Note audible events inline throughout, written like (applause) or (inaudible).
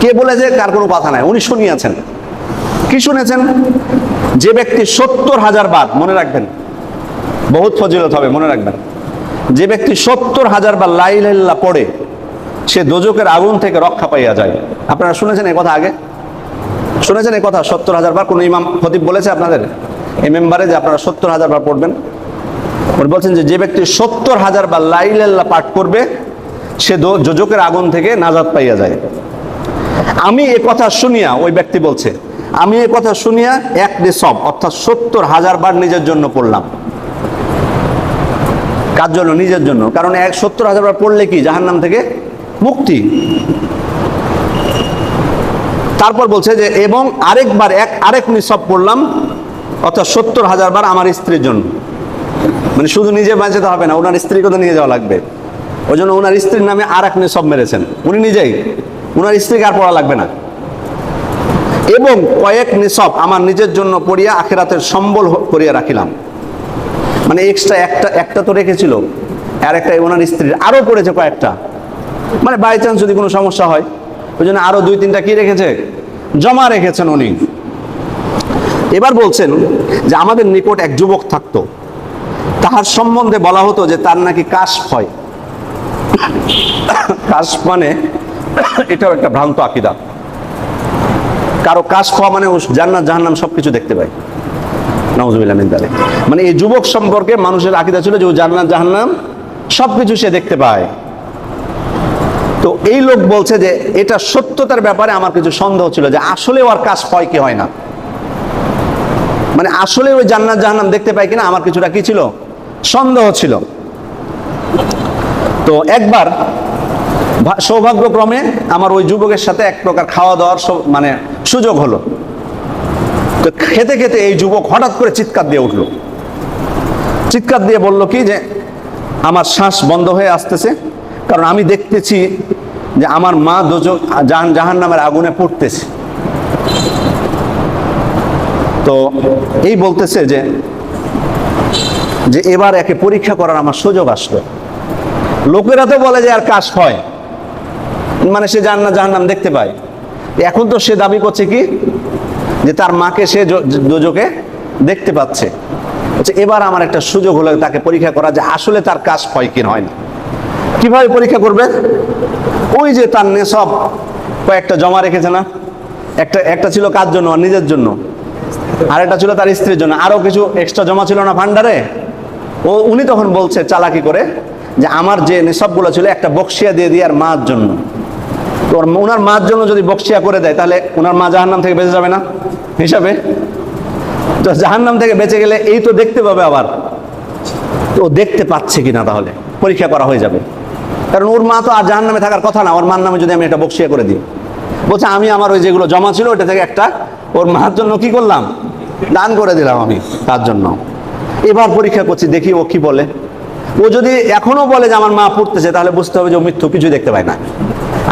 কে বলে যে কার কোনো কথা নাই। উনি শুনিয়েছেন। কি শুনেছেন? যে ব্যক্তি সত্তর হাজার বার মনে রাখবেন, বহুত ফজিলত হবে, মনে রাখবেন। যে ব্যক্তি সত্তর হাজার বার লাইল্লাহ পড়ে, সে দোজকের আগুন থেকে রক্ষা পাইয়া যায়। আপনারা শুনেছেন এই কথা আগে? শুনেছেন এই কথা? সত্তর হাজার বার কোনো ইমাম খতিব বলেছে আপনাদের? এই মেম্বারে যে আপনারা সত্তর হাজার বার পড়বেন, উনি বলছেন যে যে ব্যক্তি সত্তর হাজার বার লাইল্লাহ পাঠ করবে, সে যোজকের আগুন থেকে নাজাদ পাইয়া যায়। আমি এ কথা শুনিয়া, ওই ব্যক্তি বলছে, আমি এ কথা শুনিয়া এক নিসব অর্থাৎ সত্তর হাজার বার নিজের জন্য পড়লাম। কার জন্য? নিজের জন্য। কারণ এক সত্তর হাজার বার পড়লে কি, জাহান্নাম থেকে মুক্তি? তারপর বলছে যে, এবং আরেকবার এক, আরেক নিসব পড়লাম, অর্থাৎ সত্তর হাজার বার আমার স্ত্রীর জন্য। মানে শুধু নিজে বাঁচাতে হবে না, ওনার স্ত্রীকে তো নিয়ে যাওয়া লাগবে। ওই জন্য ওনার স্ত্রীর নামে আর এক নিসব মেরেছেন। উনি নিজেই। ওনার স্ত্রীকে আর পড়া লাগবে না। এবং কয়েক নিসব আমার নিজের জন্য পড়িয়া আখেরাতের সম্বল করিয়া রাখিলাম। মানে এক্সট্রা একটা একটা তো রেখেছিল, আর একটা ওনার স্ত্রীর। আরও পড়েছে কয়েকটা। মানে বাই চান্স যদি কোনো সমস্যা হয়, ওই জন্য আরও দুই তিনটা কি রেখেছে? জমা রেখেছেন উনি। এবার বলছেন যে আমাদের নিকট এক যুবক থাকতো। তাহার সম্বন্ধে বলা হতো যে তার নাকি কাশ হয়। কাশ মানে এটাও একটা ভ্রান্ত আকিদা। কারও কাশ খাওয়া মানে জান্নাত, জাহান্নাম সবকিছু দেখতে পায়। নওয়াজুবিল্লাহ মিন মানে এই যুবক সম্পর্কে মানুষের আকিদা ছিল যে ও জান্নাত, জাহান্নাম সবকিছু সে দেখতে পায়। তো এই লোক বলছে যে এটা সত্যতার ব্যাপারে আমার কিছু সন্দেহ ছিল যে আসলে ওর কাজ হয় কি হয় না। মানে আসলে ওই জান্নাত, জাহান্নাম দেখতে পাই কিনা আমার কিছুটা কি ছিল? সন্দেহ ছিল। তো একবার সৌভাগ্যক্রমে আমার ওই যুবকের সাথে এক প্রকার খাওয়া দাওয়ার মানে সুযোগ হলো। তো খেতে খেতে এই যুবক হঠাৎ করে চিৎকার দিয়ে উঠল। চিৎকার দিয়ে বলল কি যে, আমার শ্বাস বন্ধ হয়ে আসতেছে। কারণ আমি দেখতেছি যে আমার মা দোজক জাহান জাহান নামের আগুনে পড়তেছে। তো এই বলতেছে যে যে এবার একে পরীক্ষা করার আমার সুযোগ আসলো। লোকেরা তো বলে যে আর কাজ হয়। মানে সে জান্নাত জাহান্নাম দেখতে পায়। এখন তো সে দাবি করছে কি? যে তার মাকে সে দোজকে দেখতে পাচ্ছে। বলছে, এবার আমার একটা সুযোগ হলো তাকে পরীক্ষা করা যে আসলে তার কাজ হয় কি হয় না। কীভাবে পরীক্ষা করবে? ওই যে তার নেশব কয়েকটা জমা রেখেছে না? একটা একটা ছিল কার জন্য? নিজের জন্য। আর একটা ছিল তার স্ত্রীর জন্য। আরও কিছু এক্সট্রা জমা ছিল না ভান্ডারে? ও উনি তখন বলছে চালাকি করে যে আমার যে নেশবগুলো ছিল একটা বক্সিয়া দিয়ে দিয়ে আর মার জন্য। তো ওনার মার জন্য যদি বক্সিয়া করে দেয়, তাহলে ওনার মা জাহান্নাম থেকে বেঁচে যাবে না? হিসাবে? তো জাহান্নাম থেকে বেঁচে গেলে এই তো দেখতে পাবে আবার। তো দেখতে পাচ্ছে কিনা তাহলে? পরীক্ষা করা হয়ে যাবে। কারণ ওর মা তো আর জাহান নামে থাকার কথা না, ওর মার নামে যদি আমি একটা বক্সিয়া করে দিই। বলছে, আমি আমার ওই যেগুলো জমা ছিল, ওটা থেকে একটা ওর মার জন্য কি করলাম? দান করে দিলাম আমি তার জন্য। এবার পরীক্ষা করছি, দেখি ও কি বলে। ও যদি এখনও বলে যে আমার মা পড়তেছে, তাহলে বুঝতে হবে যে ও মৃত্যু কিছু দেখতে পায় না।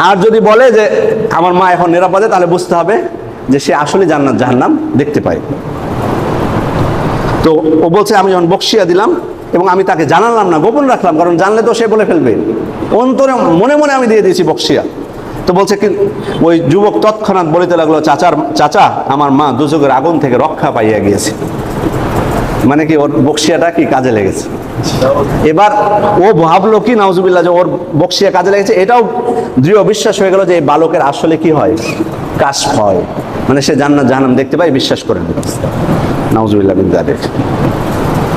আর যদি বলে যে আমার মা এখন নিরাপদে, তাহলে বুঝতে হবে যে সে আসলে জান্নাত, জাহান্নাম দেখতে পায়। তো ও বলছে, আমি যখন বক্সিয়া দিলাম এবং আমি তাকে জানালাম না, গোপন রাখলাম, কারণ জানলে তো সে বলে ফেলবে। অন্তরে মনে মনে আমি দিয়ে দিয়েছি বক্সিয়া তো বলছে কি, ওই যুবক তৎক্ষণাৎ বলিতে লাগল, চাচার, চাচা, আমার মা দুচোখের আগুন থেকে রক্ষা পাইয়া গিয়েছে। মানে কি, ওর বক্সিয়াটা কি কাজে লেগেছে? এবার ও ভাবলো কি, নাউজুবিল্লাহ, যে ওর বক্সিয়া কাজে লেগেছে। এটাও দৃঢ় বিশ্বাস হয়ে গেল যে এই বালকের আসলে কি হয়? কাশ হয়। মানে সে জান্নাত, জাহান্নাম দেখতে পায়, বিশ্বাস করে নিল নাউজুবিল্লাহ বিন যালিক।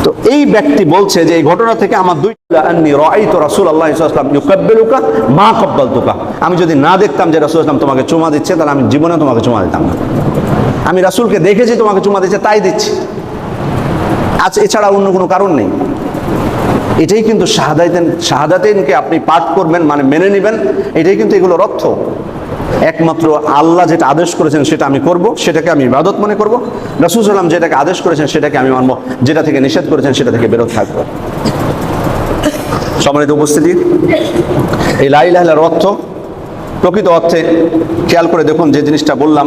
তো এই ব্যক্তি বলছে যে এই ঘটনা থেকে আমার দুই মা কাব্বালতুকা। আমি যদি না দেখতাম যে রাসূল সাল্লাল্লাহু তোমাকে চুমা দিচ্ছে, তাহলে আমি জীবনে তোমাকে চুমা দিতাম না। আমি রাসূলকে দেখেছি, তোমাকে চুমা দিচ্ছে, তাই দিচ্ছি। আজ এছাড়া অন্য কোনো কারণ নেই। এটাই কিন্তু শাহাদাতেন, শাহাদাতেনকে আপনি পাঠ করবেন মানে মেনে নেবেন, এটাই কিন্তু এগুলোর অর্থ। একমাত্র আল্লাহ যেটা আদেশ করেছেন সেটা আমি করব, সেটাকে আমি ইবাদত মনে করব। রাসূল সাল্লাম যেটাকে আদেশ করেছেন সেটাকে আমি মানব, যেটা থেকে নিষেধ করেছেন সেটা থেকে বেরোত থাকব। সম্মানিত উপস্থিতি, এই লাই লাইলাহার অর্থ, প্রকৃত অর্থে খেয়াল করে দেখুন যে জিনিসটা বললাম।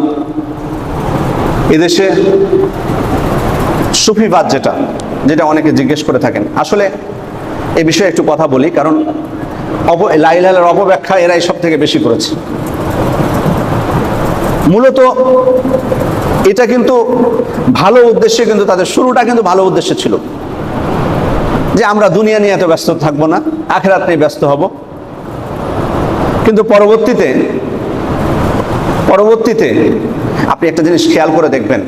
এদেশে সুফিবাদ যেটা যেটা অনেকে জিজ্ঞেস করে থাকেন। আসলে এ বিষয়ে একটু কথা বলি, কারণ অপ লাইলালের অপব্যাখ্যা এরাই সব থেকে বেশি করেছে। মূলত এটা কিন্তু ভালো উদ্দেশ্যে কিন্তু তাদের শুরুটা কিন্তু ভালো উদ্দেশ্যে ছিল। যে আমরা দুনিয়া নিয়ে এত ব্যস্ত থাকব না, আখেরাত নিয়ে ব্যস্ত হব। কিন্তু পরবর্তীতে পরবর্তীতে আপনি একটা জিনিস খেয়াল করে দেখবেন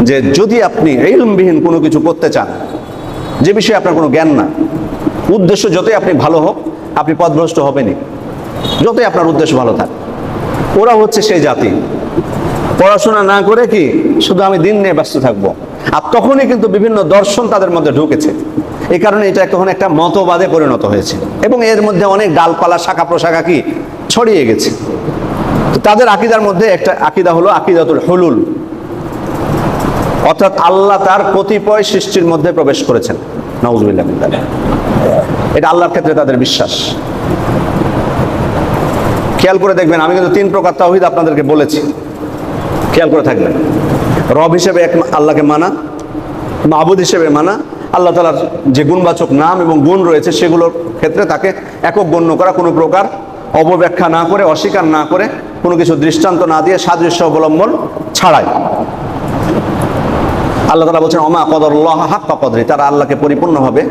যে যদি আপনি ইলমবিহীন কোনো কিছু করতে চান, যে বিষয়ে আপনার কোনো জ্ঞান না, উদ্দেশ্য যতই আপনি ভালো হোক, আপনি পথভ্রষ্ট হবেনই। যতই আপনার উদ্দেশ্য ভালো থাক। ওরা হচ্ছে সেই জাতি। পড়াশোনা না করে কি শুধু আমি দিন নিয়ে ব্যস্ত থাকব? আর তখনই কিন্তু বিভিন্ন দর্শন তাদের মধ্যে ঢুকেছে। এই কারণে এটা তখন একটা মতবাদে পরিণত হয়েছে। এবং এর মধ্যে অনেক ডালপালা, শাখা প্রশাখা কি ছড়িয়ে গেছে। তাদের আকিদার মধ্যে একটা আকিদা হলো আকিদাতুল হলুল। অর্থাৎ আল্লাহ তার কতিপয় সৃষ্টির মধ্যে প্রবেশ করেছেন। নওয়াজবিল্লাহ এটা আল্লাহর ক্ষেত্রে তাদের বিশ্বাস। খেয়াল করে দেখবেন, আমি কিন্তু তিন প্রকার তাওহিদ আপনাদেরকে বলেছি। খেয়াল করে থাকবেন। রব হিসেবে এক আল্লাহকে মানা মাহবুদ হিসেবে মানা, আল্লাহ তালার যে গুণবাচক নাম এবং গুণ রয়েছে সেগুলোর ক্ষেত্রে তাকে একক গণ্য করা, কোনো প্রকার অবব্যাখ্যা না করে, অস্বীকার না করে কোনো কিছু দৃষ্টান্ত না দিয়ে সাদৃশ্য অবলম্বন ছাড়াই। আল্লাহ তালা বলছেন অমা কদরুল্লাহ হাক্কা কদরি। তারা আল্লাহকে পরিপূর্ণভাবে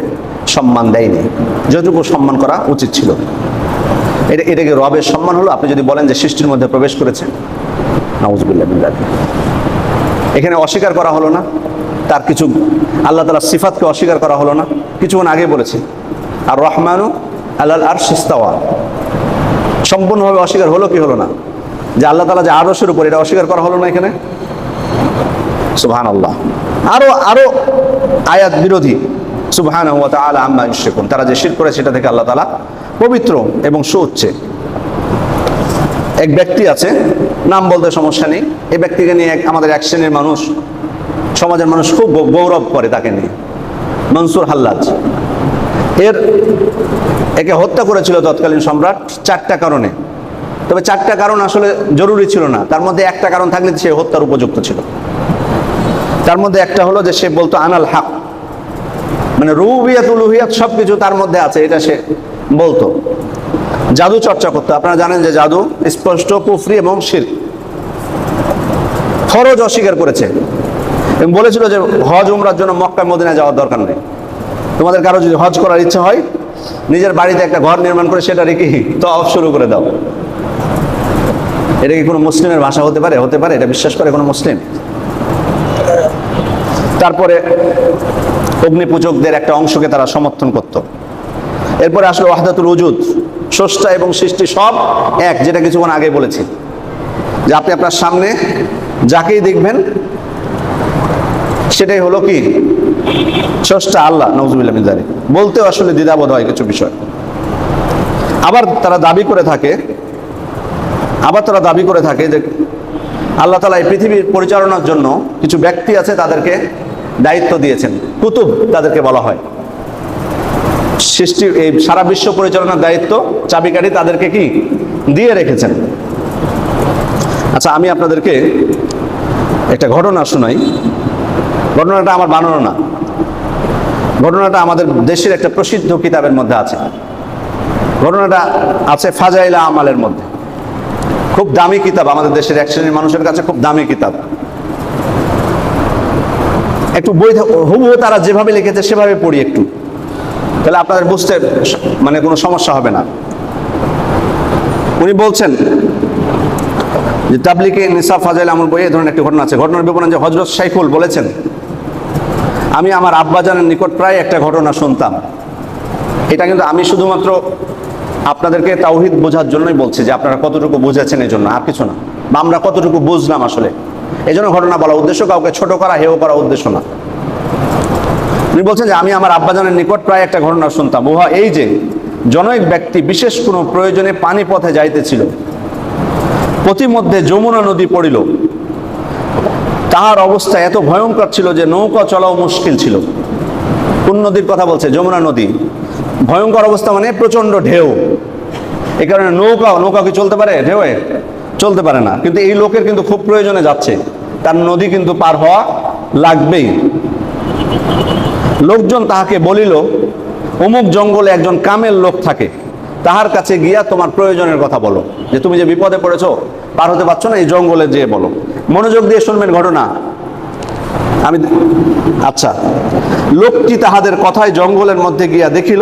সম্মান দেয়নি। যতটুকু সম্মান করা উচিত ছিল। এটা, এটাকে রবের সম্মান হলো, আপনি যদি বলেন যে সৃষ্টির মধ্যে প্রবেশ করেছে নাউজবিল্লাহ বিল্লাহ এখানে অস্বীকার করা হলো না। তার কিছু, আল্লাহ তালা সিফাতকে অস্বীকার করা হলো না। কিছুক্ষণ আগে বলেছে আর রহমানু আল্লাহ আর সিস্তাওয়া সম্পূর্ণভাবে অস্বীকার হলো কি হলো না? যে আল্লাহ তালা যে আরসের উপর এটা অস্বীকার করা হলো না এখানে? সুবহান আল্লাহ আরও আরও আয়াত বিরোধী। সুবহান আম্মা ইশরিকুন। তারা যে শির করে সেটা থেকে আল্লাহ তালা পবিত্র এবং সুউচ্চে। এক ব্যক্তি আছে, নাম বলতে সমস্যা নেই। এই ব্যক্তিকে নিয়ে এক, আমাদের এক শ্রেণির মানুষ, সমাজের মানুষ খুব গৌরব করে তাকে নিয়ে। মনসুর হাল্লাজ। এর, একে হত্যা করেছিল তৎকালীন সম্রাট চারটা কারণে। তবে চারটা কারণ আসলে জরুরি ছিল না। তার মধ্যে একটা কারণ থাকলে সে হত্যার উপযুক্ত ছিল। তার মধ্যে একটা হলো যে সে বলতো, আনাল হাক। মানে রুবিয়াত, উলুহিয়াত সব কিছু তার মধ্যে আছে, এটা সে বলতো। জাদু চর্চা করতো। আপনারা জানেন যে জাদু স্পষ্ট কুফরি এবং শির। ফরজ অস্বীকার করেছে। এবং বলেছিল যে হজ উমরার জন্য মক্কা মদিনা যাওয়ার দরকার নেই। তোমাদের কারও যদি হজ করার ইচ্ছা হয়, নিজের বাড়িতে একটা ঘর নির্মাণ করে সেটা রেখে তো শুরু করে দাও। এটা কি কোনো মুসলিমের ভাষা হতে পারে? হতে পারে, এটা বিশ্বাস করে কোনো মুসলিম? তারপরে অগ্নিপূজকদের একটা অংশকে তারা সমর্থন করত। এরপরে আসলো ওয়াহদাতুল উজুদ, স্রষ্টা এবং সৃষ্টি সব এক, যেটা কিছুক্ষণ আগে বলেছি। যে আপনি আপনার সামনে যাকেই দেখবেন, সেটাই হলো কি? স্রষ্টা আল্লাহ নজরুল্লাহ মিজারি বলতেও আসলে দ্বিধাবোধ হয় কিছু বিষয়। আবার তারা দাবি করে থাকে, আবার তারা দাবি করে থাকে যে আল্লাহ তালা এই পৃথিবীর পরিচালনার জন্য কিছু ব্যক্তি আছে তাদেরকে দায়িত্ব দিয়েছেন। কুতুব তাদেরকে বলা হয়। সৃষ্টি এই সারা বিশ্ব পরিচালনার দায়িত্ব চাবিকাঠি তাদেরকে কি? দিয়ে রেখেছেন। আচ্ছা আমি আপনাদেরকে একটা ঘটনা শোনাই। ঘটনাটা আমার বানানো না। ঘটনাটা আমাদের দেশের একটা প্রসিদ্ধ কিতাবের মধ্যে আছে। ঘটনাটা আছে ফাজাইলা আমালের মধ্যে। খুব দামি কিতাব। আমাদের দেশের এক শ্রেণির মানুষের কাছে খুব দামি কিতাব। একটু বই হুবহু তারা যেভাবে লিখেছে, সেভাবে পড়ি একটু। তাহলে আপনাদের বুঝতে মানে কোনো সমস্যা হবে না। উনি বলছেন যে তাবলিকে নিসা ফাজাইল আমল বই এই ধরনের একটি ঘটনা আছে। ঘটনার বিবরণ যে হজরত শাইখুল বলেছেন, আমি আমার আব্বাজানের নিকট প্রায় একটা ঘটনা শুনতাম। এটা কিন্তু আমি শুধুমাত্র আপনাদেরকে তাওহিদ বোঝার জন্যই বলছি যে, আপনারা কতটুকু বুঝেছেন এই জন্য আর কিছু না। বা আমরা কতটুকু বুঝলাম আসলে? এই জন্য ঘটনা বলা উদ্দেশ্য, কাউকে ছোট করা, হেও করা উদ্দেশ্য না। উনি বলছেন যে, আমি আমার আব্বাজানের নিকট প্রায় একটা ঘটনা শুনতাম। উহা এই যে, জনৈক ব্যক্তি বিশেষ কোনো প্রয়োজনে পানি পথে যাইতেছিল। প্রতিমধ্যে যমুনা নদী পড়িল। তাহার অবস্থা এত ভয়ঙ্কর ছিল যে, নৌকা চলাও মুশকিল ছিল। কোন নদীর কথা বলছে? যমুনা নদী। ভয়ঙ্কর অবস্থা মানে প্রচণ্ড ঢেউ। এই কারণে নৌকা নৌকা কি চলতে পারে? ঢেউয়ে? চলতে পারে না। কিন্তু এই লোকের কিন্তু খুব প্রয়োজনে যাচ্ছে। তার নদী কিন্তু পার হওয়া লাগবেই। লোকজন তাহাকে বলিল, অমুক জঙ্গলে একজন কামের লোক থাকে। তাহার কাছে গিয়া তোমার প্রয়োজনের কথা বলো। যে তুমি যে বিপদে পড়েছো, পার হতে পারছ না, এই জঙ্গলে যেয়ে বলো। মনোযোগ দিয়ে শুনবেন ঘটনা। আমি আচ্ছা। লোকটি তাহাদের কথায় জঙ্গলের মধ্যে গিয়া দেখিল,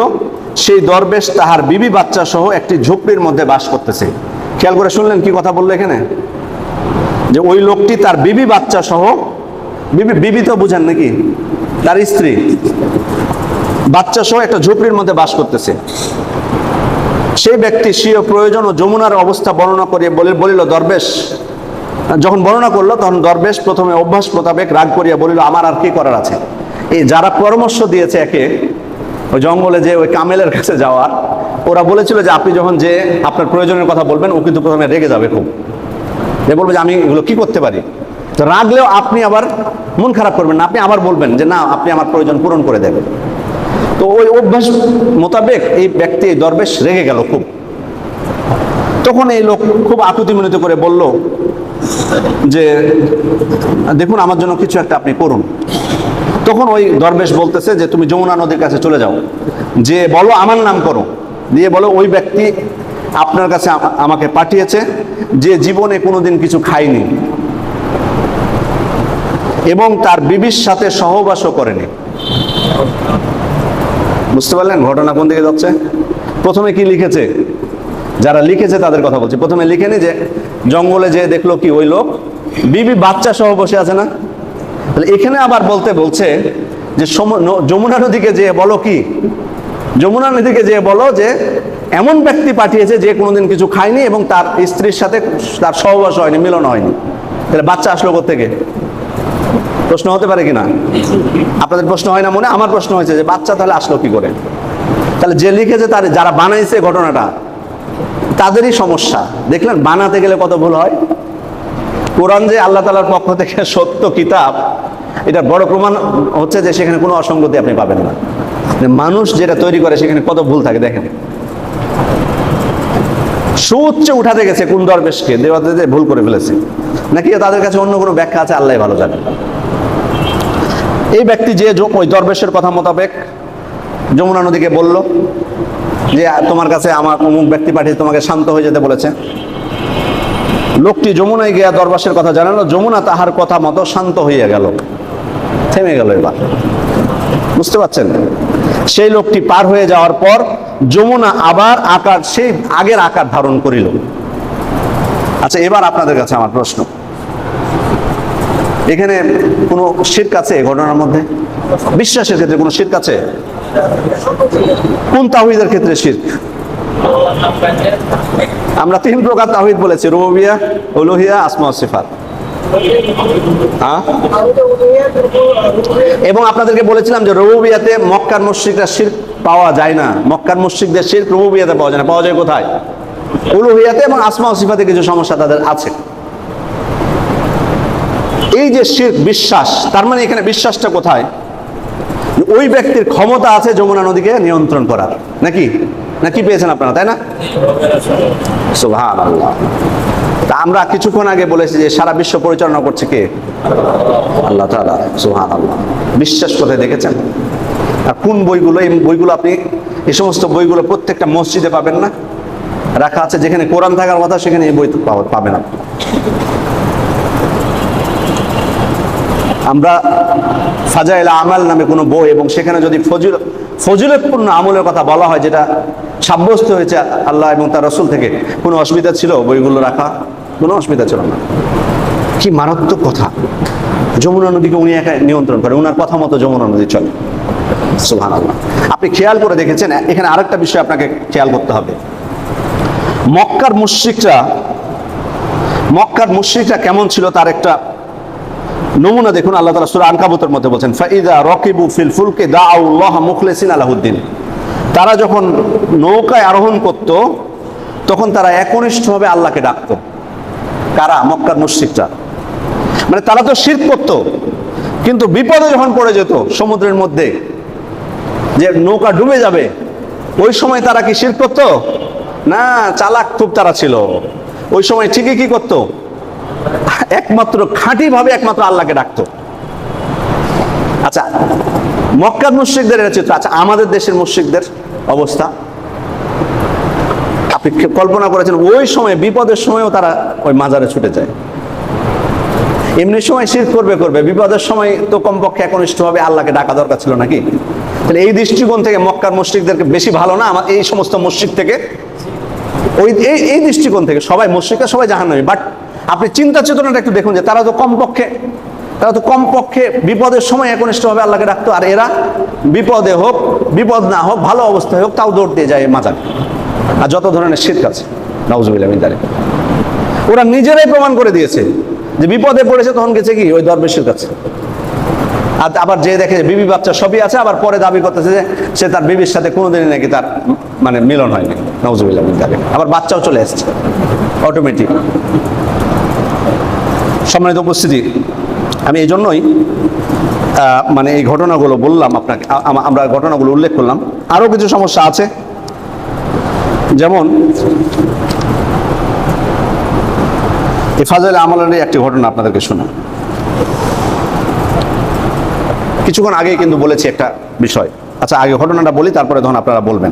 সেই দরবেশ তাহার বিবি বাচ্চা সহ একটি ঝুপড়ির মধ্যে বাস করতেছে। খেয়াল করে শুনলেন কি কথা বলল এখানে? যে ওই লোকটি তার বিবি বাচ্চা সহ, বিবি বিবি তো বুঝেন নাকি? তার স্ত্রী। বাচ্চা সহ একটা ঝুপড়ির মধ্যে বাস করতেছে। সেই ব্যক্তি স্বীয় প্রয়োজন ও যমুনার অবস্থা বর্ণনা করিয়ে বলে, বলিল, দরবেশ। যখন বর্ণনা করল, তখন দরবেশ প্রথমে অভ্যাস মোতাবেক রাগ করিয়া বলিল, আমার আর কি করার আছে? এই যারা পরামর্শ দিয়েছে একে ওই জঙ্গলে যে ওই কামেলের কাছে যাওয়ার, ওরা বলেছিল যে আপনি যখন যে আপনার প্রয়োজনের কথা বলবেন, ও কিন্তু প্রথমে রেগে যাবে খুব। যে বলবে যে আমি এগুলো কি করতে পারি? তো রাগলেও আপনি আবার মন খারাপ করবেন না, আপনি আবার বলবেন যে না, আপনি আমার প্রয়োজন পূরণ করে দেবেন। তো ওই অভ্যাস মোতাবেক এই ব্যক্তি, এই দরবেশ রেগে গেল খুব। তখন এই লোক খুব আকুতি মিনত করে বলল যে, দেখুন, আমার জন্য কিছু একটা আপনি করুন। তখন ওই দরবেশ বলতেছে যে, তুমি যমুনা নদীর কাছে চলে যাও। যে বলো আমার নাম করো। দিয়ে বলো, ওই ব্যক্তি আপনার কাছে আমাকে পাঠিয়েছে, যে জীবনে কোনোদিন কিছু খায়নি এবং তার বিবির সাথে সহবাসও করেনি। বুঝতে পারলেন ঘটনা কোন দিকে যাচ্ছে? প্রথমে কি লিখেছে? যারা লিখেছে তাদের কথা বলছি। প্রথমে লিখেনি যে, জঙ্গলে যে দেখল কি ওই লোক, বিবি বাচ্চা সহ বসে আছে না? তাহলে এখানে আবার বলতে বলছে যে যমুনা নদীকে যে বলো কি? যমুনা নদীকে যে বলো যে এমন ব্যক্তি পাঠিয়েছে যে কোনোদিন কিছু খায়নি এবং তার স্ত্রীর সাথে তার সহবাস হয়নি, মিলন হয়নি। তাহলে বাচ্চা আসলো থেকে প্রশ্ন হতে পারে কিনা? আপনাদের প্রশ্ন হয় না মনে? আমার প্রশ্ন হয়েছে যে বাচ্চা তাহলে আসলো কি করে? তাহলে যে লিখেছে তার যারা বানাইছে ঘটনাটা, তাদেরই সমস্যা। দেখলেন, বানাতে গেলে কত ভুল হয়? কোরআন যে আল্লাহ তালার পক্ষ থেকে সত্য কিতাব এটা বড় প্রমাণ হচ্ছে যে সেখানে কোনো অসঙ্গতি আপনি পাবেন না। মানুষ যেটা তৈরি করে সেখানে কত ভুল থাকে, দেখেন। সুউচ্চে উঠাতে গেছে কোন দরবেশকে, দেওয়াতে ভুল করে ফেলেছে। নাকি তাদের কাছে অন্য কোনো ব্যাখ্যা আছে আল্লাহ ভালো জানে। এই ব্যক্তি যে ওই দরবেশের কথা মোতাবেক যমুনা নদীকে বলল যে, তোমার কাছে আমার অমুক ব্যক্তি পাঠিয়ে তোমাকে শান্ত হয়ে যেতে বলেছে। লোকটি যমুনায় গিয়া দরবাসের কথা জানালো, যমুনা তাহার কথা মতো শান্ত হইয়া গেল। থেমে গেল এবার। বুঝতে পারছেন? সেই লোকটি পার হয়ে যাওয়ার পর যমুনা আবার আকার, সেই আগের আকার ধারণ করিল। আচ্ছা এবার আপনাদের কাছে আমার প্রশ্ন। এখানে কোনো শির্ক আছে ঘটনার মধ্যে? বিশ্বাসের ক্ষেত্রে কোনো শির্ক আছে? কোন তাহিদের ক্ষেত্রে শির্ক? আমরা তিন প্রকার তাহিদ বলেছি রুবিয়া উলুহিয়া, আসমা সিফাত। হ্যাঁ? এবং আপনাদেরকে বলেছিলাম যে রবুবিয়াতে মক্কার মুশ্রিকরা শির পাওয়া যায় না। মক্কার মুশ্রিকদের শির রবুবিয়াতে পাওয়া যায় না। পাওয়া যায় কোথায়? উলুহিয়াতে এবং আসমা সিফাতে কিছু সমস্যা তাদের আছে। এই যে শির, বিশ্বাস, তার মানে এখানে বিশ্বাসটা কোথায়? ওই ব্যক্তির ক্ষমতা আছে যমুনা নদীকে নিয়ন্ত্রণ করার। নাকি? না, কি পেয়েছেন আপনারা, তাই না? সুবহান আল্লাহ তা আমরা কিছুক্ষণ আগে বলেছি যে সারা বিশ্ব পরিচালনা করছে কে? আল্লাহ তাআলা সুবহান আল্লাহ বিশ্বাস কোথায় দেখেছেন? আর কোন বইগুলো, এই বইগুলো আপনি, এই সমস্ত বইগুলো প্রত্যেকটা মসজিদে পাবেন না? রাখা আছে যেখানে কোরআন থাকার কথা, সেখানে এই বই পাবেন আপনি। আমরা ফাজাইল আমাল নামে কোনো বই, এবং সেখানে যদি ফজিল, ফজিলতপূর্ণ আমলের কথা বলা হয়, যেটা সাব্যস্ত হয়েছে আল্লাহ এবং তার রসুল থেকে, কোনো অসুবিধা ছিল বইগুলো রাখা? কোনো অসুবিধা ছিল না। কি মারাত্মক কথা। যমুনা নদীকে উনি একা নিয়ন্ত্রণ করে ওনার কথা মতো যমুনা নদী চলে। সুহান আপনি খেয়াল করে দেখেছেন, এখানে আরেকটা বিষয় আপনাকে খেয়াল করতে হবে। মক্কার মুশ্রিকরা মক্কার মুশ্রিকরা কেমন ছিল, তার একটা নমুনা দেখুন, আল্লাহ তালা সুরা আনকাবুতের মধ্যে বলছেন, ফাইদা রকিবু ফিল ফুলকে দাউল্লাহ মুখলেসিন আলাহুদ্দিন তারা যখন নৌকায় আরোহণ করত, তখন তারা একনিষ্ঠভাবে আল্লাহকে ডাকতো। কারা? মক্কার মুশ্রিকরা। মানে তারা তো শীত করত, কিন্তু বিপদে যখন পড়ে যেত সমুদ্রের মধ্যে, যে নৌকা ডুবে যাবে, ওই সময় তারা কি শির করতো? না, চালাক খুব তারা ছিল। ওই সময় ঠিকই কি করতো? একমাত্র খাঁটি ভাবে একমাত্র আল্লাহকে ডাকতো। আচ্ছা মক্কার মুশ্রিকদের এটা চিত্র আচ্ছা আমাদের দেশের মুশ্রিকদের অবস্থা। আপনি কল্পনা করেছেন, ওই সময়, বিপদের সময়ও তারা ওই মাজারে ছুটে যায়। এমনি সময় শীত করবে করবে, বিপদের সময় তো কমপক্ষে একনিষ্ঠভাবে আল্লাহকে ডাকা দরকার ছিল নাকি? তাহলে এই দৃষ্টিকোণ থেকে মক্কার মসজিদদেরকে বেশি ভালো না? আমার এই সমস্ত মসজিদ থেকে? ওই এই দৃষ্টিকোণ থেকে সবাই মসজিদটা সবাই জাহান্নামী বাট আপনি চিন্তা চেতনাটা একটু দেখুন যে তারা তো কমপক্ষে, তারা তো কমপক্ষে বিপদের সময় একনিষ্ঠভাবে আল্লাহকে ডাকতো, আর এরা বিপদে হোক, বিপদ না হোক, ভালো অবস্থায় হোক, তাও দৌড় দিয়ে যায় মাজার। আর যত ধরনের শীত কাছে নাউজুবিল্লাহ মিন ওরা নিজেরাই প্রমাণ করে দিয়েছে যে বিপদে পড়েছে, তখন গেছে কি? ওই দরবেশের কাছে আর আবার যে দেখে বিবি বাচ্চা সবই আছে, আবার পরে দাবি করতেছে যে সে তার বিবির সাথে কোনোদিনই নাকি তার মানে মিলন হয়নি। নজরুল্লাহ আবার বাচ্চাও চলে এসছে। অটোমেটিক সম্মানিত উপস্থিতি, আমি এই জন্যই মানে এই ঘটনাগুলো বললাম আপনাকে আমরা ঘটনাগুলো উল্লেখ করলাম। আরও কিছু সমস্যা আছে। যেমন এই ফাজল আমলের একটি ঘটনা আপনাদেরকে শোনা। কিছুক্ষণ আগে কিন্তু বলেছি একটা বিষয়। আচ্ছা আগে ঘটনাটা বলি, তারপরে তখন আপনারা বলবেন।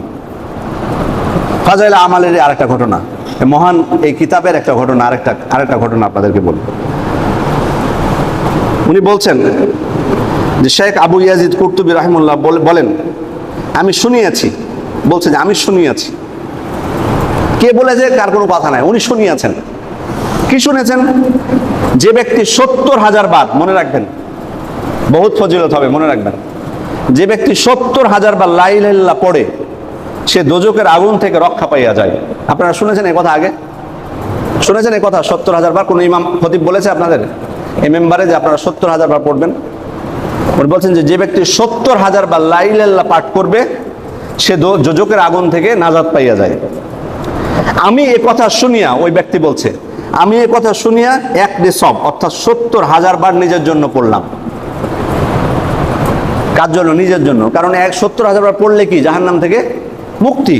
ফাজাইল আমালের আরেকটা ঘটনা, এই মহান এই কিতাবের একটা ঘটনা, আরেকটা আরেকটা ঘটনা আপনাদেরকে বলব। উনি বলছেন যে শেখ আবু ইয়াজিদ কুর্তুবি রাহিমুল্লাহ বলে- বলেন, আমি শুনিয়েছি। বলছে যে আমি শুনিয়েছি। কে বলেছে কার কোনো কথা নাই? উনি শুনিয়েছেন। কি শুনেছেন? যে ব্যক্তি সত্তর হাজার বার মনে রাখবেন, বহুত ফজিলত হবে, মনে রাখবেন। যে ব্যক্তি সত্তর হাজার বার লাইলাল্লাহ পড়ে, সে দোজকের আগুন থেকে রক্ষা পাইয়া যায়। আপনারা শুনেছেন এই কথা আগে? শুনেছেন এই কথা? সত্তর হাজার বার কোন ইমাম খতিব বলেছে আপনাদের? এই মেম্বারে যে আপনারা সত্তর হাজার বার পড়বেন, উনি বলছেন যে যে ব্যক্তি সত্তর হাজার বার লাইলাল্লাহ পাঠ করবে, সে যোজকের আগুন থেকে নাজাদ পাইয়া যায়। আমি এ কথা শুনিয়া, ওই ব্যক্তি বলছে, আমি এ কথা শুনিয়া এক নিসব, অর্থাৎ সত্তর হাজার বার নিজের জন্য পড়লাম। কার জন্য? নিজের জন্য। কারণ এক সত্তর হাজার বার পড়লে কি? জাহান্নাম থেকে মুক্তি।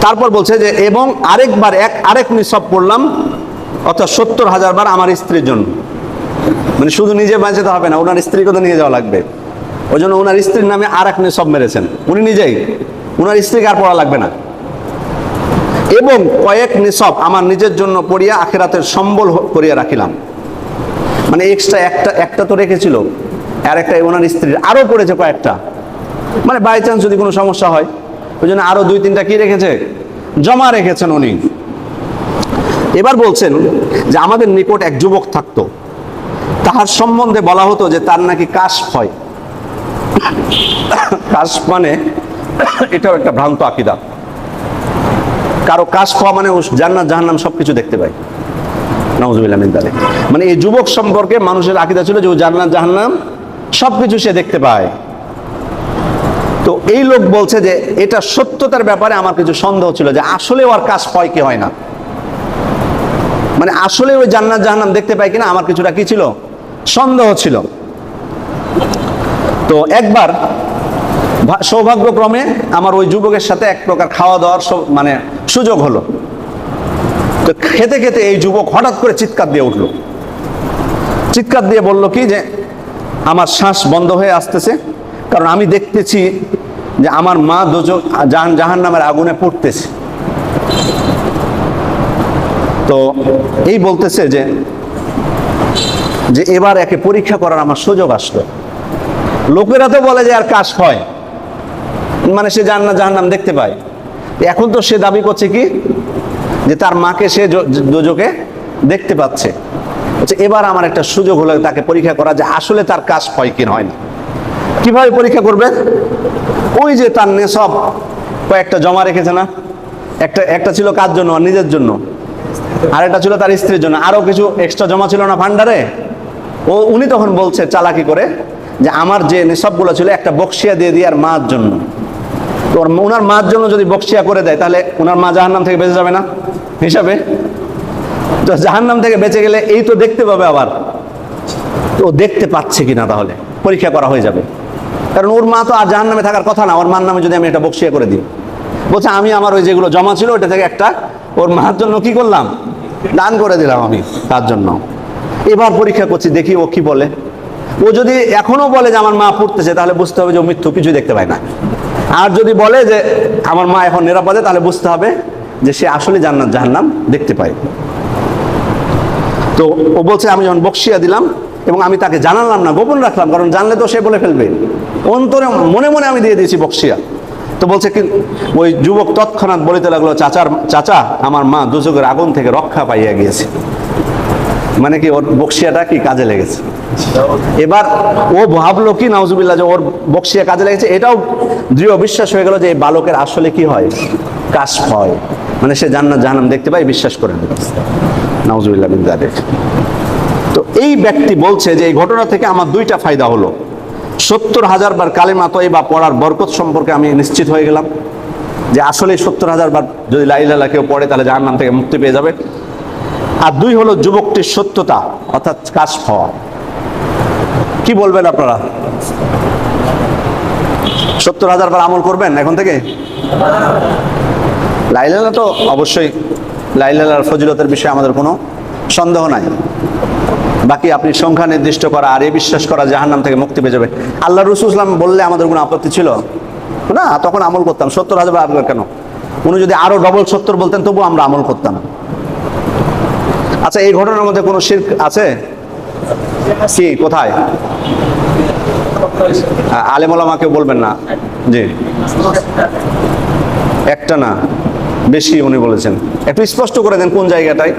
তারপর বলছে যে, এবং আরেকবার এক, আরেক নিসব পড়লাম অর্থাৎ সত্তর হাজার বার আমার স্ত্রীর জন্য। মানে শুধু নিজে বাঁচাতে হবে না, ওনার স্ত্রীকে তো নিয়ে যাওয়া লাগবে। ওই জন্য ওনার স্ত্রীর নামে আর এক নিসব মেরেছেন। উনি নিজেই। ওনার স্ত্রীকে আর পড়া লাগবে না। এবং কয়েক নিসব আমার নিজের জন্য পড়িয়া আখেরাতের সম্বল করিয়া রাখিলাম। মানে এক্সট্রা একটা একটা তো রেখেছিল, আর একটা ওনার স্ত্রীর। আরও পড়েছে কয়েকটা। মানে বাই চান্স যদি কোনো সমস্যা হয়, ওই জন্য আরও দুই তিনটা কি রেখেছে? জমা রেখেছেন উনি। এবার বলছেন যে আমাদের নিকট এক যুবক থাকতো। তাহার সম্বন্ধে বলা হতো যে তার নাকি কাশ হয়। কাশ মানে এটাও একটা ভ্রান্ত আকিদা। কারও কাশ খাওয়া মানে জান্নাত, জাহান্নাম সবকিছু দেখতে পায়। নওয়াজুবিল্লাহ মিন যালিক। মানে এই যুবক সম্পর্কে মানুষের আকিদা ছিল যে ও জান্নাত, জাহান্নাম সবকিছু সে দেখতে পায়। তো এই লোক বলছে যে এটা সত্যতার ব্যাপারে আমার কিছু সন্দেহ ছিল যে আসলে ওর কাজ হয় কি হয় না। মানে আসলে ওই জান্নাত জাহান্নাম দেখতে পায় কিনা, আমার কিছুটা কি ছিল? সন্দেহ ছিল। তো একবার সৌভাগ্যক্রমে আমার ওই যুবকের সাথে এক প্রকার খাওয়া দাওয়ার মানে সুযোগ হলো। তো খেতে খেতে এই যুবক হঠাৎ করে চিৎকার দিয়ে উঠল। চিৎকার দিয়ে বলল কি যে, আমার শ্বাস বন্ধ হয়ে আসতেছে, কারণ আমি দেখতেছি যে আমার মা দোজক জাহান জাহান নামের আগুনে পড়তেছে। তো এই বলতেছে যে যে এবার একে পরীক্ষা করার আমার সুযোগ আসলো। লোকেরা তো বলে যে আর কাজ হয়। মানে সে জান্নাত জাহান্নাম দেখতে পায়। এখন তো সে দাবি করছে কি? যে তার মাকে সে দোজকে দেখতে পাচ্ছে। এবার আমার একটা সুযোগ হলো তাকে পরীক্ষা করা যে আসলে তার কাজ হয় কি হয় না। কীভাবে পরীক্ষা করবে? ওই যে তার নেশব কয়েকটা জমা রেখেছে না? একটা একটা ছিল কার জন্য? নিজের জন্য। আর একটা ছিল তার স্ত্রীর জন্য। আরও কিছু এক্সট্রা জমা ছিল না ভান্ডারে? ও, উনি তখন বলছে চালাকি করে যে আমার যে নেশবগুলো ছিল একটা বক্সিয়া দিয়ে দিয়ে আর মার জন্য। তো ওনার মার জন্য যদি বক্সিয়া করে দেয়, তাহলে ওনার মা জাহান্নাম থেকে বেঁচে যাবে না? হিসাবে? তো জাহান্নাম থেকে বেঁচে গেলে এই তো দেখতে পাবে আবার। তো দেখতে পাচ্ছে কিনা তাহলে? পরীক্ষা করা হয়ে যাবে। কারণ ওর মা তো আর জাহান নামে থাকার কথা না। ওর মার নামে যদি আমি এটা বক্সিয়া করে দিই। বলছে, আমি আমার ওই যেগুলো জমা ছিল ওটা থেকে একটা ওর মার জন্য কি করলাম? দান করে দিলাম আমি তার জন্য। এবার পরীক্ষা করছি, দেখি ও কি বলে। ও যদি এখনও বলে যে আমার মা পড়তেছে, তাহলে বুঝতে হবে যে ও মৃত্যু কিছু দেখতে পায় না। আর যদি বলে যে আমার মা এখন নিরাপদে, তাহলে বুঝতে হবে যে সে আসলে জান্নাত, জাহান্নাম দেখতে পায়। তো ও বলছে, আমি যখন বক্সিয়া দিলাম এবং আমি তাকে জানালাম না, গোপন রাখলাম, কারণ জানলে তো সে বলে ফেলবে। অন্তরে মনে মনে আমি দিয়ে দিয়েছি বক্সিয়া তো বলছে কি, ওই যুবক তৎক্ষণাৎ বলিতে লাগল, চাচার, চাচা, আমার মা দুচোখের আগুন থেকে রক্ষা পাইয়া গিয়েছে। মানে কি, ওর বক্সিয়াটা কি কাজে লেগেছে? এবার ও ভাবলো কি, নাউজুবিল্লাহ, যে ওর বক্সিয়া কাজে লেগেছে, এটাও দৃঢ় বিশ্বাস হয়ে গেল যে এই বালকের আসলে কি হয়? কাশ হয়। মানে সে জান্নাত জাহান্নাম দেখতে পায়, বিশ্বাস করে নিল নাউজুবিল্লাহ তো এই ব্যক্তি বলছে যে এই ঘটনা থেকে আমার দুইটা ফায়দা হলো। সত্তর হাজার বার কালেমা তৈবা পড়ার বরকত সম্পর্কে আমি নিশ্চিত হয়ে গেলাম যে আসলে সত্তর হাজার বার যদি লাইলালা কেউ পড়ে, তাহলে জাহান্নাম থেকে মুক্তি পেয়ে যাবে। আর দুই হলো যুবকটির সত্যতা, অর্থাৎ কাশ হওয়া। কি বলবেন আপনারা? সত্তর হাজার বার আমল করবেন এখন থেকে? লাইলালা তো অবশ্যই লাইলালার ফজিলতের বিষয়ে আমাদের কোনো সন্দেহ নাই। বাকি আপনি সংখ্যা নির্দিষ্ট করা আর এ বিশ্বাস করা জাহান্নাম থেকে মুক্তি পেয়ে যাবে। আল্লাহ রসুল ইসলাম বললে আমাদের কোনো আপত্তি ছিল? না, তখন আমল করতাম। সত্তর হাজার আপনার কেন? উনি যদি আরও ডবল সত্তর বলতেন তবু আমরা আমল করতাম। আচ্ছা এই ঘটনার মধ্যে কোনো শির্ক আছে? কি, কোথায়? আলেমলামাকে বলবেন না? জি। একটা না, বেশি উনি বলেছেন। একটু স্পষ্ট করে দেন কোন জায়গাটায়?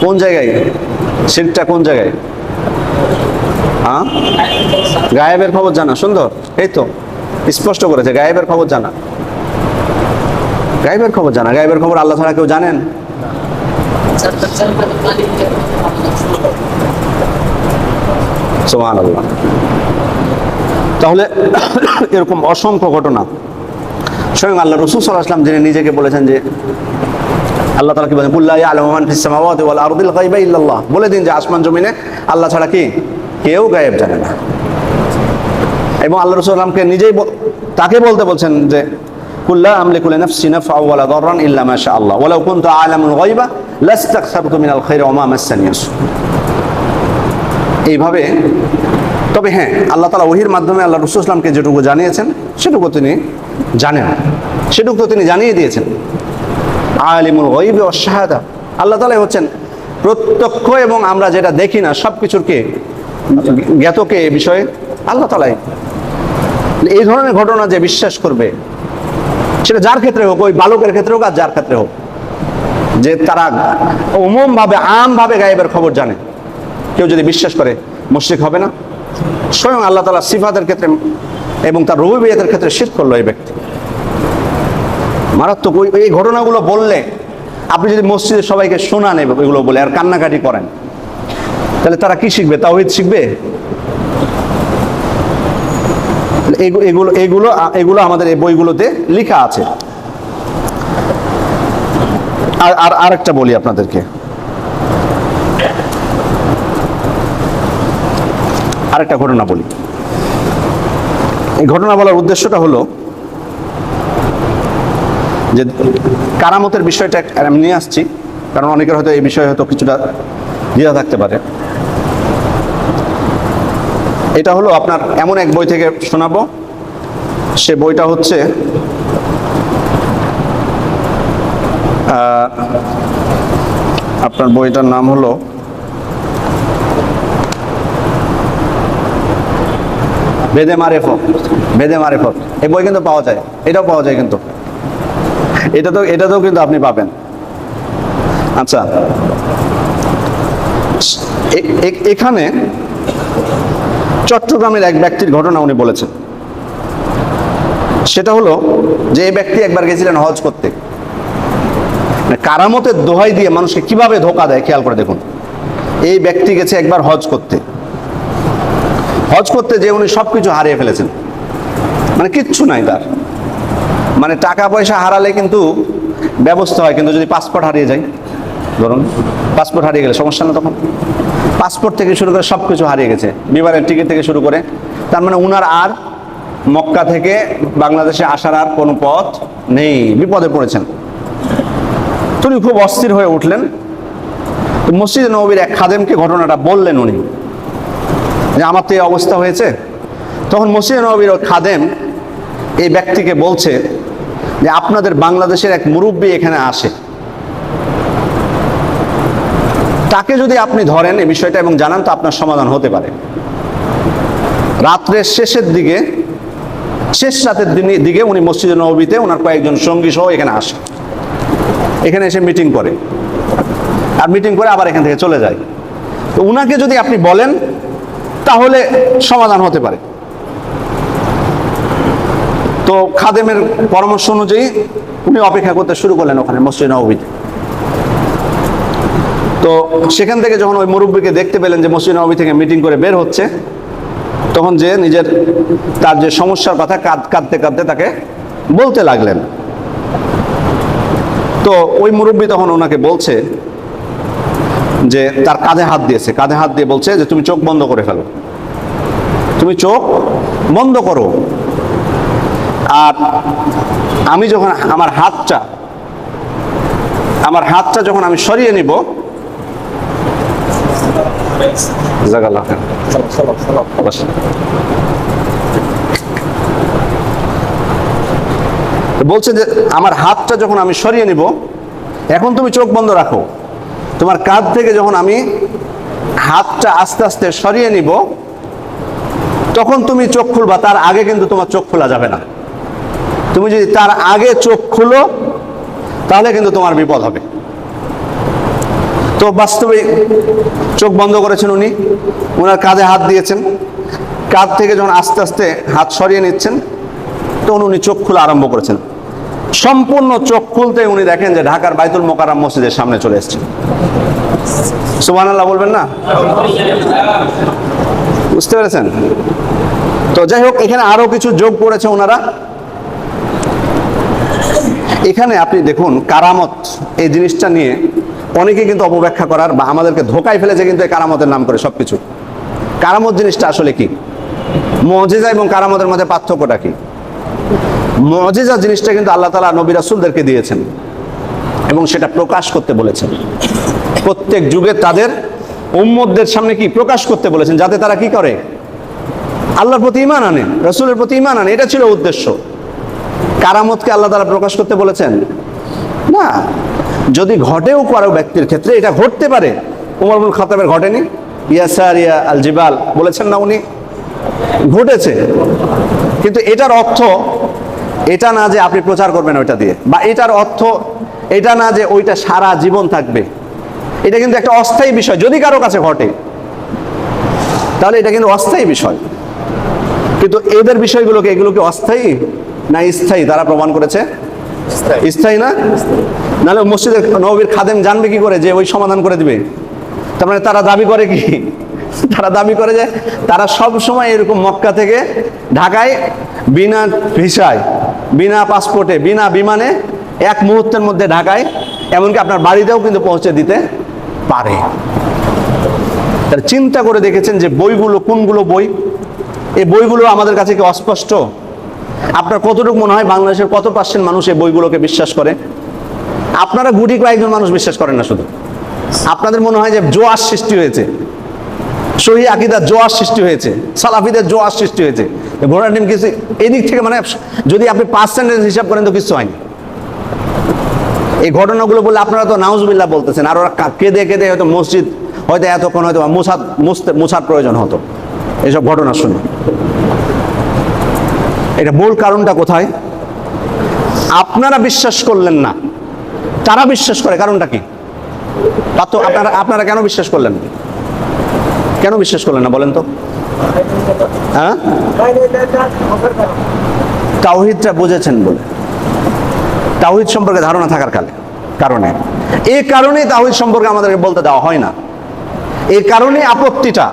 কোন জায়গায়? শিরটা কোন জায়গায়? হ্যাঁ? গায়েবের খবর জানা, সুন্দর। এই তো, স্পষ্ট করেছে, গায়েবের খবর জানা। গায়েবের খবর জানা, গায়েবের খবর আল্লাহ ছাড়া কেউ জানেন? তাহলে (coughs) এরকম অসংখ্য ঘটনা। স্বয়ং আল্লাহ রসুল সাল্লাহ আসলাম যিনি নিজেকে বলেছেন যে আল্লাহ তালা কি বলেন? কুল্লা আলমান ফিস সামাওয়াতি ওয়াল আরদিল গায়বা ইল্লাল্লাহ। বলে দিন যে আসমান জমিনে আল্লাহ ছাড়া কি? কেউ গায়েব জানে না। এবং আল্লাহ রসুল আলমকে নিজেই তাকে বলতে বলছেন যে কুল্লা আমলিকু লিনাফসি নাফআ ওয়ালা দাররান ইল্লা মা শা আল্লাহ। ওয়ালাউ কুনতু আলামুল গায়বা লাস্তাকসারতু মিনাল খাইরি ওয়া মা মাসানি এইভাবে, তবে হ্যাঁ আল্লাহ তালা ওহির মাধ্যমে আল্লাহ রসুল ইসলামকে যেটুকু জানিয়েছেন, সেটুকু তিনি জানেন। সেটুকু তো তিনি জানিয়ে দিয়েছেন। আলিমুল গইবে অশাহাদা আল্লাহ তালাই হচ্ছেন প্রত্যক্ষ এবং আমরা যেটা দেখি না সব কিছুর কে? জ্ঞাতকে এ বিষয়ে আল্লাহ তালাই এই ধরনের ঘটনা যে বিশ্বাস করবে, সেটা যার ক্ষেত্রে হোক, ওই বালকের ক্ষেত্রে হোক আর যার ক্ষেত্রে হোক, যে তারা ভাবে আমভাবে গায়েবের খবর জানে। কেউ যদি বিশ্বাস করে, মুশরিক হবে না। স্বয়ং আল্লাহ তালা সিফাতের ক্ষেত্রে এবং তার রবিবিয়াতের ক্ষেত্রে শীত করল এই ব্যক্তি। মারাত্মক, ওই- এই ঘটনাগুলো বললে আপনি যদি মসজিদে সবাইকে শোনান এ- এগুলো বলে আর কান্নাকাটি করেন, তাহলে তারা কি শিখবে? তাওহিদ শিখবে? এগুলো এগুলো এগুলো আমাদের এই বইগুলোতে লেখা আছে। আর আর আরেকটা বলি আপনাদেরকে। আরেকটা ঘটনা বলি। এই ঘটনা বলার উদ্দেশ্যটা হলো যে কারামতের বিষয়টা আমি নিয়ে আসছি, কারণ অনেকের হয়তো এই বিষয়ে হয়তো কিছুটা দ্বিধা থাকতে পারে। এটা হলো আপনার এমন এক বই থেকে শোনাবো। সে বইটা হচ্ছে আপনার বইটার নাম হলো বেদে মারেফত বেদে মারেফত। এই বই কিন্তু পাওয়া যায়, এটাও পাওয়া যায় কিন্তু। এটা তো এটাতেও কিন্তু আপনি পাবেন। আচ্ছা। এখানে চট্টগ্রামের এক ব্যক্তির ঘটনা উনি বলেছেন। সেটা হলো যে এই ব্যক্তি একবার গেছিলেন হজ করতে। মানে কারামতের দোহাই দিয়ে মানুষকে কীভাবে ধোকা দেয় খেয়াল করে দেখুন। এই ব্যক্তি গেছে একবার হজ করতে। হজ করতে যে উনি সব কিছু হারিয়ে ফেলেছেন। মানে কিচ্ছু নাই তার। মানে টাকা পয়সা হারালে কিন্তু ব্যবস্থা হয়, কিন্তু যদি পাসপোর্ট হারিয়ে যায়, ধরুন পাসপোর্ট হারিয়ে গেলে সমস্যা না তখন? পাসপোর্ট থেকে শুরু করে সব কিছু হারিয়ে গেছে, বিমানের টিকিট থেকে শুরু করে। তার মানে উনার আর মক্কা থেকে বাংলাদেশে আসার আর কোনো পথ নেই, বিপদে পড়েছেন। তিনি খুব অস্থির হয়ে উঠলেন। তো মসজিদ নবীর এক খাদেমকে ঘটনাটা বললেন উনি, যে আমার তো এই অবস্থা হয়েছে। তখন মসজিদ নবীর খাদেম এই ব্যক্তিকে বলছে যে আপনাদের বাংলাদেশের এক মুরব্বী এখানে আসে। তাকে যদি আপনি ধরেন এই বিষয়টা এবং জানান, তো আপনার সমাধান হতে পারে। রাত্রের শেষের দিকে, শেষ রাতের দিকে উনি মসজিদে নবীতে ওনার কয়েকজন সঙ্গী সহ এখানে আসে। এখানে এসে মিটিং করে। আর মিটিং করে আবার এখান থেকে চলে যায়। তো উনাকে যদি আপনি বলেন, তাহলে সমাধান হতে পারে। তো খাদেমের পরামর্শ অনুযায়ী উনি অপেক্ষা করতে শুরু করলেন ওখানে মসজিদ নবীতে তো সেখান থেকে যখন ওই মুরব্বীকে দেখতে পেলেন যে মসজিদ নবী থেকে মিটিং করে বের হচ্ছে, তখন যে নিজের তার যে সমস্যার কথা কাঁদ, কাঁদতে কাঁদতে তাকে বলতে লাগলেন। তো ওই মুরব্বী তখন ওনাকে বলছে যে তার কাঁধে হাত দিয়েছে, কাঁধে হাত দিয়ে বলছে যে তুমি চোখ বন্ধ করে ফেলো। তুমি চোখ বন্ধ করো। আর আমি যখন আমার হাতটা আমার হাতটা যখন আমি সরিয়ে নিব বলছে যে, আমার হাতটা যখন আমি সরিয়ে নিব, এখন তুমি চোখ বন্ধ রাখো। তোমার কাঁধ থেকে যখন আমি হাতটা আস্তে আস্তে সরিয়ে নিব, তখন তুমি চোখ খুলবা, তার আগে কিন্তু তোমার চোখ খোলা যাবে না। তুমি যদি তার আগে চোখ খুলো, তাহলে কিন্তু তোমার বিপদ হবে। তো বাস্তবে চোখ বন্ধ করেছেন উনি। ওনার কাঁধে হাত দিয়েছেন। কাঁধ থেকে যখন আস্তে আস্তে হাত সরিয়ে নিচ্ছেন, তখন উনি চোখ খোলা আরম্ভ করেছেন। সম্পূর্ণ চোখ খুলতে উনি দেখেন যে ঢাকার বাইতুল মোকারাম মসজিদের সামনে চলে এসেছেন সুবাহ আল্লাহ বলবেন না? বুঝতে পেরেছেন? তো যাই হোক, এখানে আরও কিছু যোগ করেছে ওনারা এখানে আপনি দেখুন কারামত, এই জিনিসটা নিয়ে অনেকে কিন্তু অপব্যাখ্যা করার বা আমাদেরকে ধোকায় ফেলেছে কিন্তু এই কারামতের নাম করে সবকিছু। কারামত জিনিসটা আসলে কি? মজেজা এবং কারামতের মধ্যে পার্থক্যটা কি? মজেজা জিনিসটা কিন্তু আল্লাহ তালা নবী রাসুলদেরকে দিয়েছেন এবং সেটা প্রকাশ করতে বলেছেন। প্রত্যেক যুগে তাদের উম্মতদের সামনে কি? প্রকাশ করতে বলেছেন। যাতে তারা কি করে? আল্লাহর প্রতি ইমান আনে, রসুলের প্রতি ইমান আনে। এটা ছিল উদ্দেশ্য। কারামতকে আল্লাহ তারা প্রকাশ করতে বলেছেন? না। যদি ঘটেও কারও ব্যক্তির ক্ষেত্রে, এটা ঘটতে পারে। উমর বুল খতাবের ঘটেনি? ইয়াসার, ইয়া আল জিবাল, বলেছেন না উনি? ঘটেছে। কিন্তু এটার অর্থ, এটা না যে আপনি প্রচার করবেন ওইটা দিয়ে, বা এটার অর্থ, এটা না যে ওইটা সারা জীবন থাকবে। এটা কিন্তু একটা অস্থায়ী বিষয়, যদি কারও কাছে ঘটে, তাহলে এটা কিন্তু অস্থায়ী বিষয়। কিন্তু এদের বিষয়গুলোকে এগুলোকে অস্থায়ী? না স্থায়ী? তারা প্রমাণ করেছে। স্থায়ী। না? নাহলে মসজিদের নবীর খাদেম জানবে কি করে যে ওই সমাধান করে দিবে? তার মানে তারা দাবি করে কি? তারা দাবি করে যে তারা সব সময় এরকম মক্কা থেকে ঢাকায় বিনা ভিসায় বিনা পাসপোর্টে বিনা বিমানে এক মুহূর্তের মধ্যে ঢাকায় এমনকি আপনার বাড়িতেও কিন্তু পৌঁছে দিতে পারে। তারা চিন্তা করে দেখেছেন যে বইগুলো কোনগুলো বই? এই বইগুলো আমাদের কাছে কি অস্পষ্ট? আপনার কতটুকু মনে হয় বাংলাদেশের কত পার্সেন্ট মানুষ এই বইগুলোকে বিশ্বাস করে? আপনারা গুটি কয়েকজন মানুষ বিশ্বাস করেন না শুধু। আপনাদের মনে হয় যে জোয়ার সৃষ্টি হয়েছে। সহি আকিদার জোয়ার সৃষ্টি হয়েছে। সালাফিদের জোয়ার সৃষ্টি হয়েছে। ঘোড়া ডিম কিছু এদিক থেকে মানে যদি আপনি পার্সেন্টেজ হিসাব করেন তো কিছু হয়নি। এই ঘটনাগুলো বলে আপনারা তো নাউজবিল্লাহ বলতেছেন। আর ওরা কেঁদে কেঁদে হয়তো মসজিদ, হয়তো এতক্ষণ হয়তো মুসাদ মুছার প্রয়োজন হতো। এসব ঘটনা শুনে এটা মূল কারণটা কোথায়? আপনারা বিশ্বাস করলেন না। তারা বিশ্বাস করে, কারণটা কি? তা তো আপনারা আপনারা কেন বিশ্বাস করলেন? কেন বিশ্বাস করলেন না, বলেন তো। হ্যাঁ? তাওহিদটা বুঝেছেন বলে। তাওহিদ সম্পর্কে ধারণা থাকার কালে, কারণে। এই কারণেই তাওহিদ সম্পর্কে আমাদেরকে বলতে দেওয়া হয় না। এই কারণে আপত্তিটা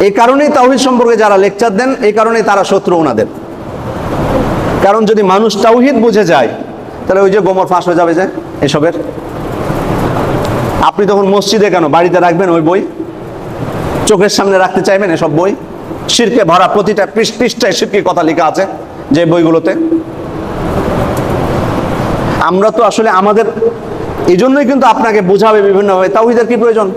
এই কারণেই তাওহিদ সম্পর্কে যারা লেকচার দেন, এই কারণেই তারা শত্রু ওনাদের। কারণ যদি মানুষ তাওহিদ বুঝে যায়, তাহলে ওই যে গোমর ফাঁস হয়ে যাবে যে এসবের। আপনি তখন মসজিদে কেন? বাড়িতে রাখবেন ওই বই? চোখের সামনে রাখতে চাইবেন এসব বই? শিরকে ভরা প্রতিটা পৃষ্ঠ- পৃষ্ঠায় শিরকি কথা লেখা আছে যে বইগুলোতে। আমরা তো আসলে আমাদের এই জন্যই কিন্তু আপনাকে বোঝাবে বিভিন্নভাবে। তাওহিদের কি প্রয়োজন?